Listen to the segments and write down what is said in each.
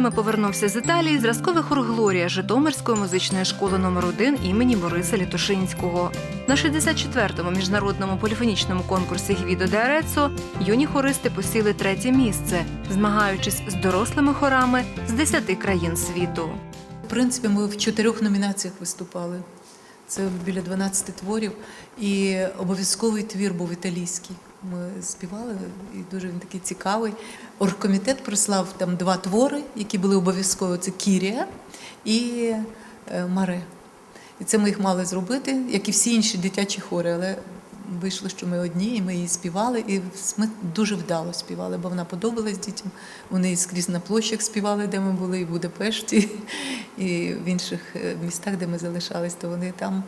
З повернувся з Італії зразковий хор Глорія Житомирської музичної школи номер 1 імені Бориса Літошинського. На 64-му міжнародному поліфонічному конкурсі Гвідо де Арецо юні хористи посіли третє місце, змагаючись з дорослими хорами з 10 країн світу. В принципі, ми в чотирьох номінаціях виступали. Це біля 12 творів. І обов'язковий твір був італійський. Ми співали, і дуже він такий цікавий. Оргкомітет прислав там два твори, які були обов'язково: це Кірія і е, Маре. І це ми їх мали зробити, як і всі інші дитячі хори. Але вийшло, що ми одні, і ми її співали. І ми дуже вдало співали, бо вона подобалась дітям. Вони скрізь на площах співали, де ми були, і в Будапешті, і в інших е, містах, де ми залишались, то вони там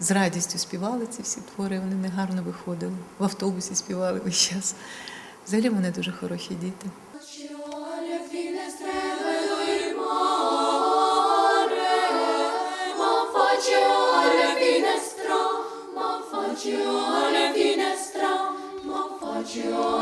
з радістю співали ці всі твори. Вони не гарно виходили. В автобусі співали весь час. Взагалі вони дуже хороші діти. alle finestrelle il mare, ma faccio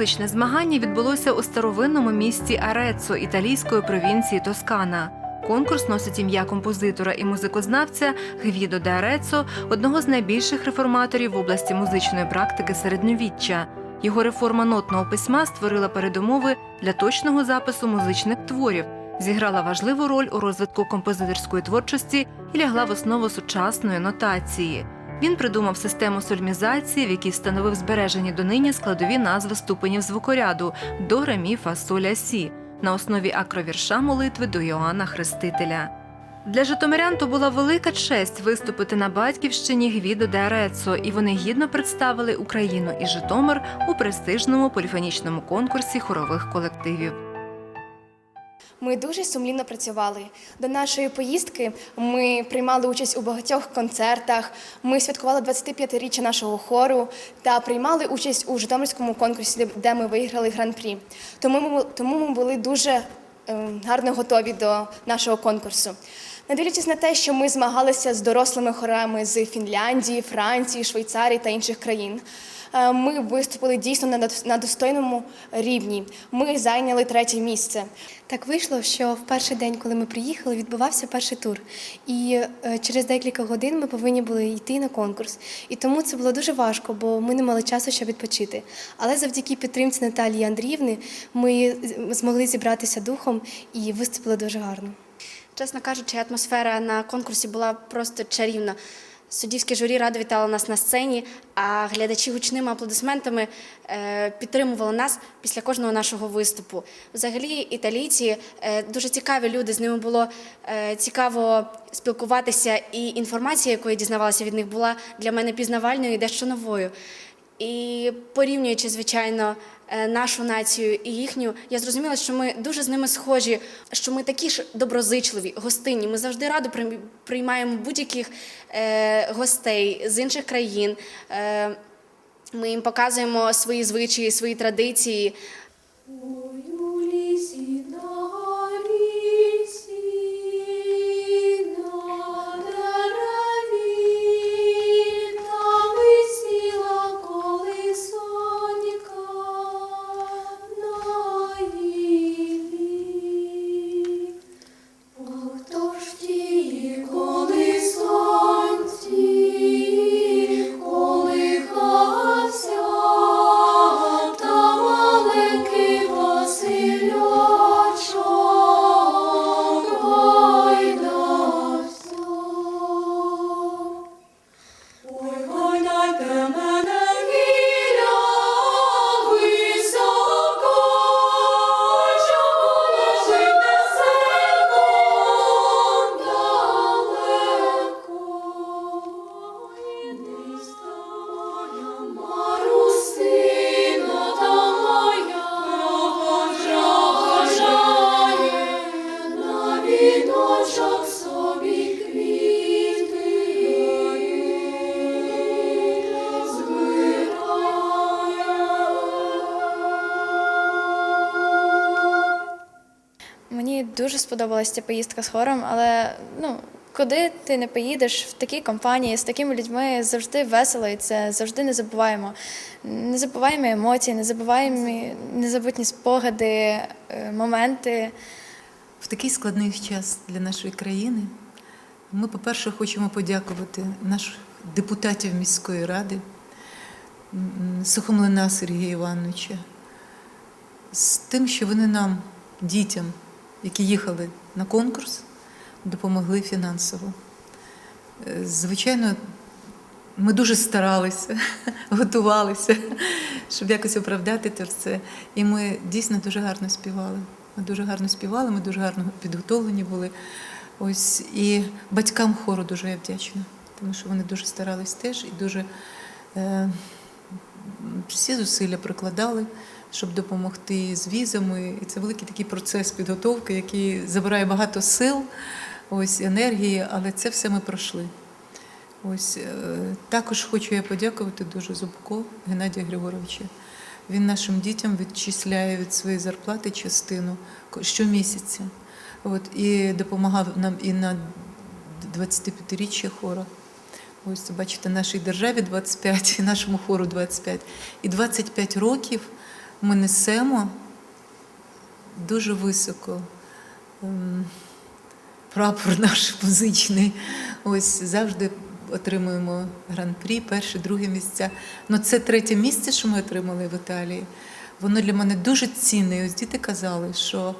Музичне змагання відбулося у старовинному місті Арецо італійської провінції Тоскана. Конкурс носить ім'я композитора і музикознавця Гвідо де Арецо, одного з найбільших реформаторів в області музичної практики середньовіччя. Його реформа нотного письма створила передумови для точного запису музичних творів, зіграла важливу роль у розвитку композиторської творчості і лягла в основу сучасної нотації. Він придумав систему сольмізації, в якій встановив збережені донині складові назви ступенів звукоряду до ре, мі, фа, сі на основі акровірша молитви до Йоанна Хрестителя. Для житомирян то була велика честь виступити на батьківщині Гвідо де Арецо, і вони гідно представили Україну і Житомир у престижному поліфонічному конкурсі хорових колективів. Ми дуже сумлінно працювали. До нашої поїздки ми приймали участь у багатьох концертах. Ми святкували 25-річчя нашого хору та приймали участь у Житомирському конкурсі, де ми виграли гран-прі. Тому тому ми були дуже е, гарно готові до нашого конкурсу. Не дивлячись на те, що ми змагалися з дорослими хорами з Фінляндії, Франції, Швейцарії та інших країн. Е, Ми виступили дійсно на достойному рівні. Ми зайняли третє місце. Так вийшло, що в перший день, коли ми приїхали, відбувався перший тур. І е, через декілька годин ми повинні були йти на конкурс. І тому це було дуже важко, бо ми не мали часу, щоб відпочити. Але завдяки підтримці Наталії Андріївни ми змогли зібратися духом і виступили дуже гарно. Чесно кажучи, атмосфера на конкурсі була просто чарівна. Суддівське журі радо вітало нас на сцені, а глядачі гучними аплодисментами е, підтримували нас після кожного нашого виступу. Взагалі, італійці е, дуже цікаві люди. З ними було е, цікаво спілкуватися, і інформація, яку я дізнавалася від них, була для мене пізнавальною і дещо новою. І порівнюючи, звичайно, нашу націю і їхню, я зрозуміла, що ми дуже з ними схожі, що ми такі ж доброзичливі, гостинні. Ми завжди радо прийм- приймаємо будь-яких е, гостей з інших країн. Е, ми їм показуємо свої звичаї, свої традиції. Мені дуже сподобалася ця поїздка з хором, але ну, куди ти не поїдеш в такій компанії з такими людьми завжди весело і це завжди не забуваємо. Не забуваємо емоції, не забуваємо незабутні спогади, е, моменти. В такий складний час для нашої країни ми, по-перше, хочемо подякувати наших депутатів міської ради, Сухомлина Сергія Івановича, з тим, що вони нам, дітям, які їхали на конкурс, допомогли фінансово. Е, Звичайно, ми дуже старалися, готувалися, щоб якось оправдати це. І ми дійсно дуже гарно співали. Ми дуже гарно співали, ми дуже гарно підготовлені були. Ось і батькам хору дуже я вдячна, тому що вони дуже старались теж і дуже е, всі зусилля прикладали, щоб допомогти з візами. І це великий такий процес підготовки, який забирає багато сил, ось енергії, але це все ми пройшли. Ось е, також хочу я подякувати дуже Зубко Геннадія Григоровича. Він нашим дітям відчисляє від своєї зарплати частину щомісяця. От, і допомагав нам і на 25-річчя хора. Ось бачите, нашій державі 25, і нашому хору 25. І 25 років ми несемо дуже високо ем, прапор наш музичний. Ось завжди отримуємо гран-прі, перше, друге місця. Ну це третє місце, що ми отримали в Італії. Воно для мене дуже цінне. Ось діти казали, що,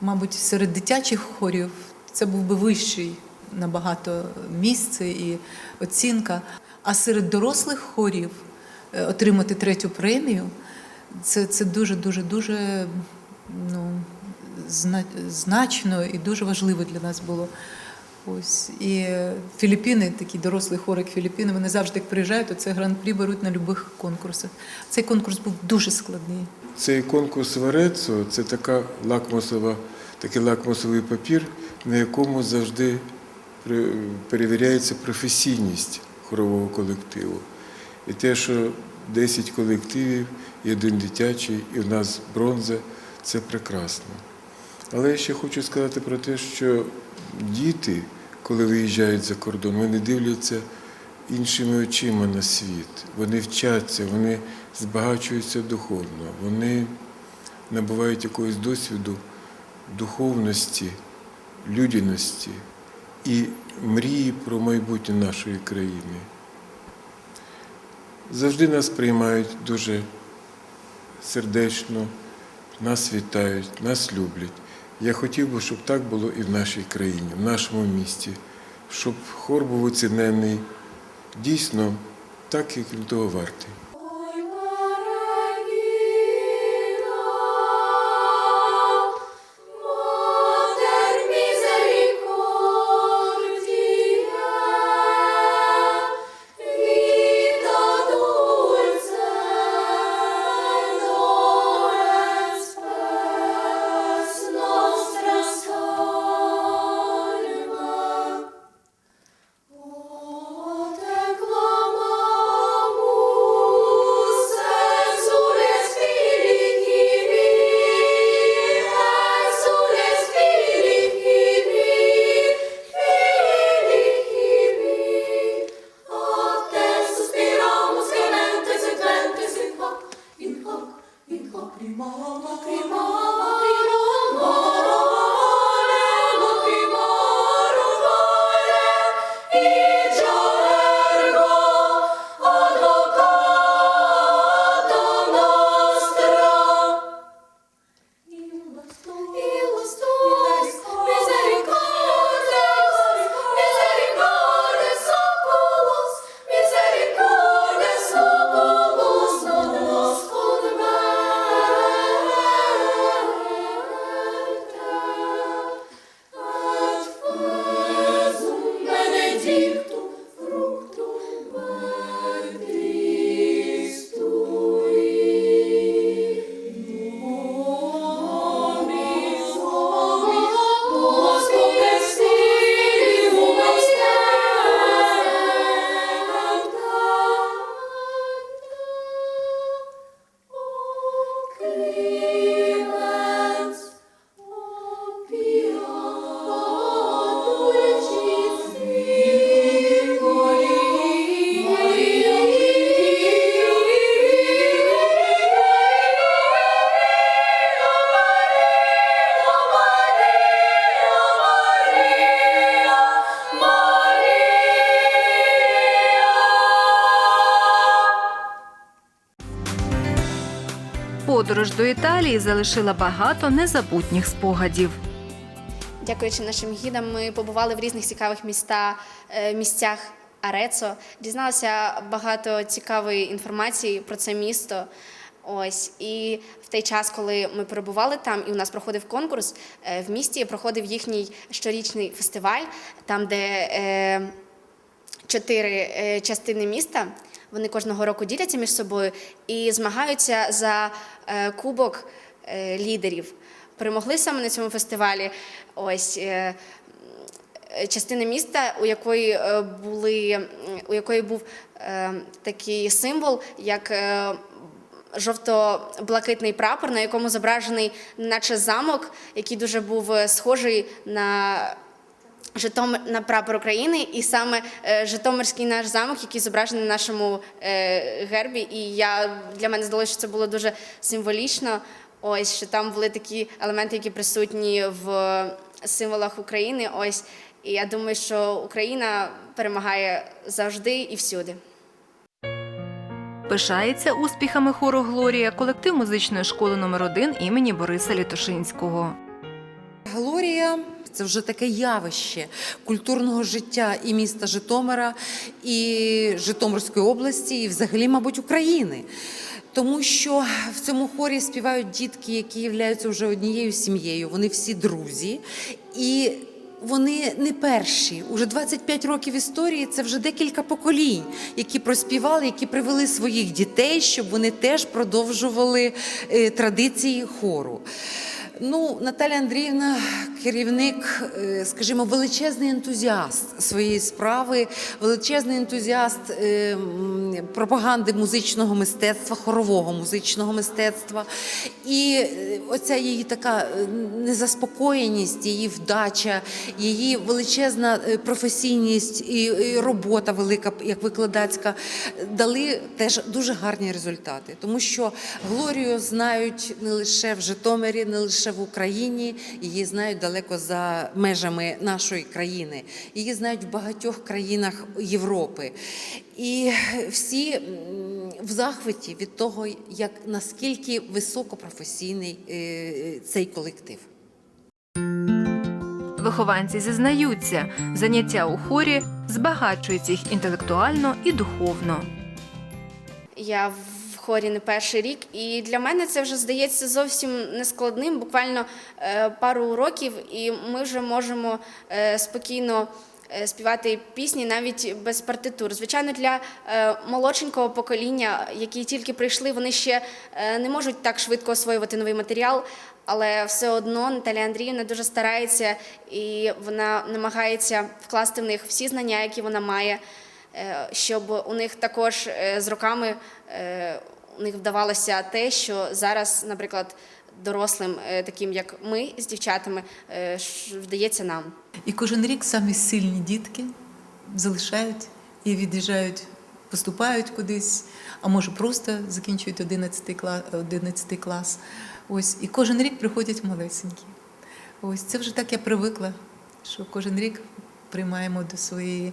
мабуть, серед дитячих хорів це був би вищий набагато місце і оцінка. А серед дорослих хорів е, отримати третю премію це, це дуже, дуже, дуже ну, значно і дуже важливо для нас було. Ось і Філіппіни, такі дорослі хори, як Філіппіни, вони завжди як приїжджають, то це гран-прі беруть на будь-яких конкурсах. Цей конкурс був дуже складний. Цей конкурс в Арецо – це така лакмусова, такий лакмусовий папір, на якому завжди перевіряється професійність хорового колективу. І те, що 10 колективів, і один дитячий, і в нас бронза це прекрасно. Але я ще хочу сказати про те, що діти, коли виїжджають за кордон, вони дивляться іншими очима на світ. Вони вчаться, вони збагачуються духовно, вони набувають якогось досвіду духовності, людяності і мрії про майбутнє нашої країни. Завжди нас приймають дуже сердечно, нас вітають, нас люблять. Я хотів би, щоб так було і в нашій країні, в нашому місті, щоб хор був оцінений дійсно так, як він того вартий. Італії залишила багато незабутніх спогадів. Дякуючи нашим гідам, ми побували в різних цікавих міста, е, місцях Арецо, дізналися багато цікавої інформації про це місто. Ось і в той час, коли ми перебували там, і у нас проходив конкурс е, в місті, проходив їхній щорічний фестиваль, там, де е, чотири частини міста. Вони кожного року діляться між собою і змагаються за е, кубок е, лідерів. Перемогли саме на цьому фестивалі. Ось е, частина міста, у якої були у якої був такий символ, як жовто-блакитний прапор, на якому зображений наче замок, який дуже був схожий на Житомир на прапор України, і саме е, Житомирський наш замок, який зображений на нашому е, гербі. І я для мене здалося, що це було дуже символічно. Ось що там були такі елементи, які присутні в символах України. Ось і я думаю, що Україна перемагає завжди і всюди. Пишається успіхами хору Глорія колектив музичної школи номер 1 імені Бориса Літошинського. Глорія це вже таке явище культурного життя і міста Житомира, і Житомирської області, і взагалі, мабуть, України. Тому що в цьому хорі співають дітки, які являються вже однією сім'єю. Вони всі друзі. І вони не перші. Уже 25 років історії це вже декілька поколінь, які проспівали, які привели своїх дітей, щоб вони теж продовжували е, традиції хору. Ну, Наталя Андріївна, керівник, е, скажімо, величезний ентузіаст своєї справи, величезний ентузіаст е, пропаганди музичного мистецтва, хорового музичного мистецтва. І е, оця її така незаспокоєність, її вдача, її величезна професійність і робота велика як викладацька дали теж дуже гарні результати, тому що Глорію знають не лише в Житомирі, не лише в Україні, її знають далеко за межами нашої країни. Її знають в багатьох країнах Європи. І всі в захваті від того, як наскільки високопрофесійний е, цей колектив. Вихованці зізнаються, заняття у хорі збагачують їх інтелектуально і духовно. Я в хорі не перший рік, і для мене це вже здається зовсім нескладним. Буквально е, пару уроків, і ми вже можемо е, спокійно. е, Співати пісні навіть без партитур. Звичайно, для молодшенького покоління, які тільки прийшли, вони ще не можуть так швидко освоювати новий матеріал, але все одно Наталія Андріївна дуже старається і вона намагається вкласти в них всі знання, які вона має щоб у них також з роками у них вдавалося те, що зараз, наприклад, дорослим, е, таким як ми з дівчатами, е, вдається нам. І кожен рік самі сильні дітки залишають і від'їжджають, поступають кудись, а може просто закінчують 11 клас. 11 клас. Ось, і кожен рік приходять малесенькі. Ось це вже так я привикла, що кожен рік приймаємо до своєї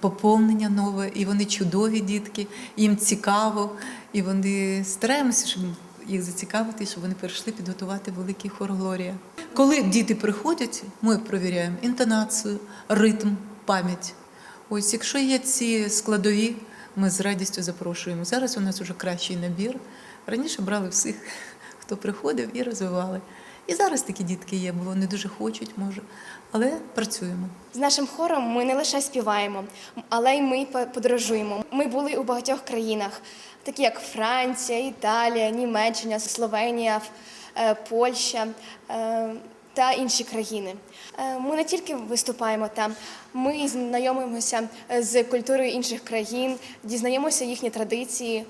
поповнення нове, і вони чудові дітки, їм цікаво, і вони стараємося, щоб їх зацікавити, щоб вони перейшли підготувати великий хор Глорія. Коли діти приходять, ми перевіряємо інтонацію, ритм, пам'ять. Ось, якщо є ці складові, ми з радістю запрошуємо. Зараз у нас вже кращий набір. Раніше брали всіх, хто приходив і розвивали. І зараз такі дітки є, бо вони дуже хочуть, може, але працюємо. З нашим хором ми не лише співаємо, але й ми по- подорожуємо. Ми були у багатьох країнах, такі як Франція, Італія, Німеччина, Словенія, е, Польща е, та інші країни. Е, Ми не тільки виступаємо там, ми знайомимося з культурою інших країн, дізнаємося їхні традиції.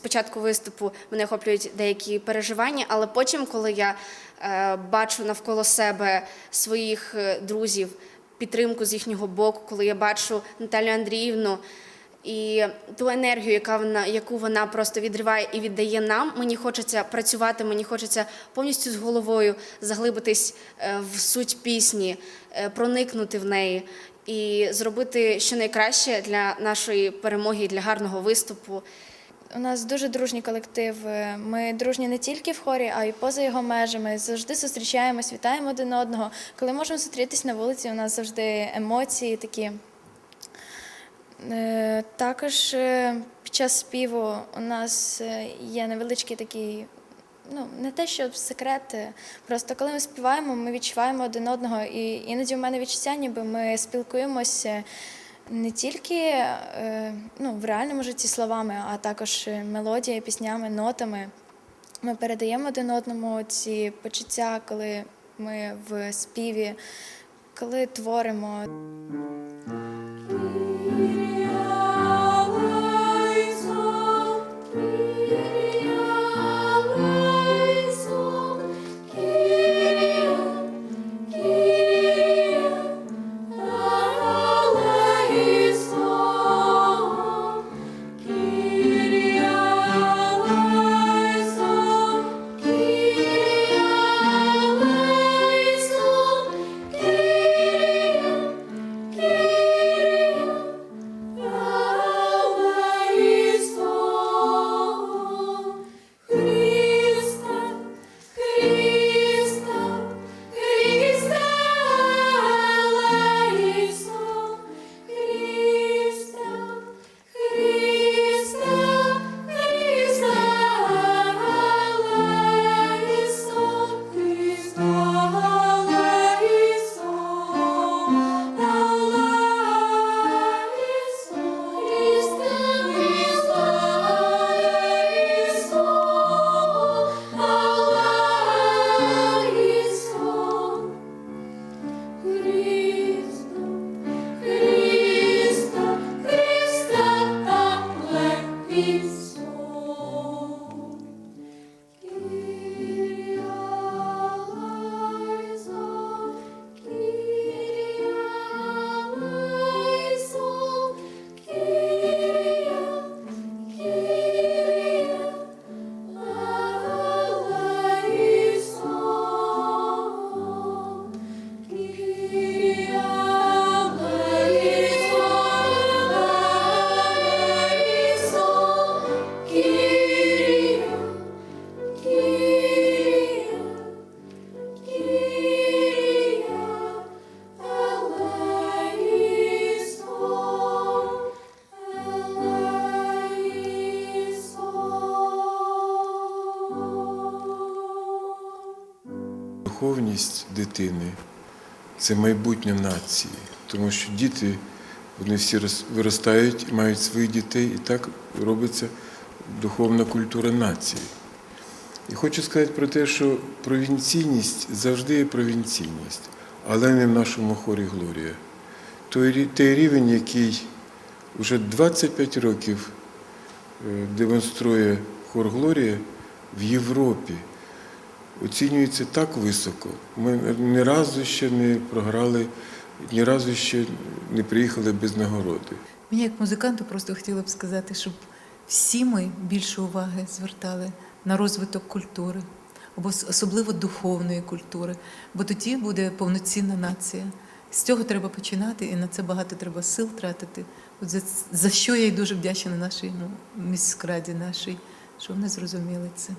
Спочатку виступу мене охоплюють деякі переживання, але потім, коли я е, бачу навколо себе своїх е, друзів, підтримку з їхнього боку, коли я бачу Наталію Андріївну і ту енергію, яка вона, яку вона просто відриває і віддає нам, мені хочеться працювати, мені хочеться повністю з головою заглибитись е, в суть пісні, проникнути в неї і зробити щонайкраще для нашої перемоги, для гарного виступу. У нас дуже дружній колектив. Ми дружні не тільки в хорі, а й поза його межами. Завжди зустрічаємось, вітаємо один одного. Коли можемо зустрітись на вулиці, у нас завжди емоції такі. Е, Також е, під час співу у нас е, є невеличкий такий, ну не те, що секрет. Просто коли ми співаємо, ми відчуваємо один одного. І іноді в мене відчуття, ніби ми спілкуємося не тільки е, ну, в реальному житті словами, а також мелодією, піснями, нотами. Ми передаємо один одному ці почуття, коли ми в співі, коли творимо. Це майбутнє нації, тому що діти вони всі рос- виростають, мають своїх дітей, і так робиться духовна культура нації. І хочу сказати про те, що провінційність завжди є провінційність, але не в нашому хорі Глорія. Той, той рівень, який вже 25 років е, демонструє хор Глорія в Європі, оцінюється так високо. Ми ні разу ще не програли, ні разу ще не приїхали без нагороди. Мені як музиканту просто хотіла б сказати, щоб всі ми більше уваги звертали на розвиток культури, або особливо духовної культури, бо тоді буде повноцінна нація. З цього треба починати, і на це багато треба сил тратити. От за, за що я й дуже вдячна нашій ну, міськраді нашій, що вони зрозуміли це.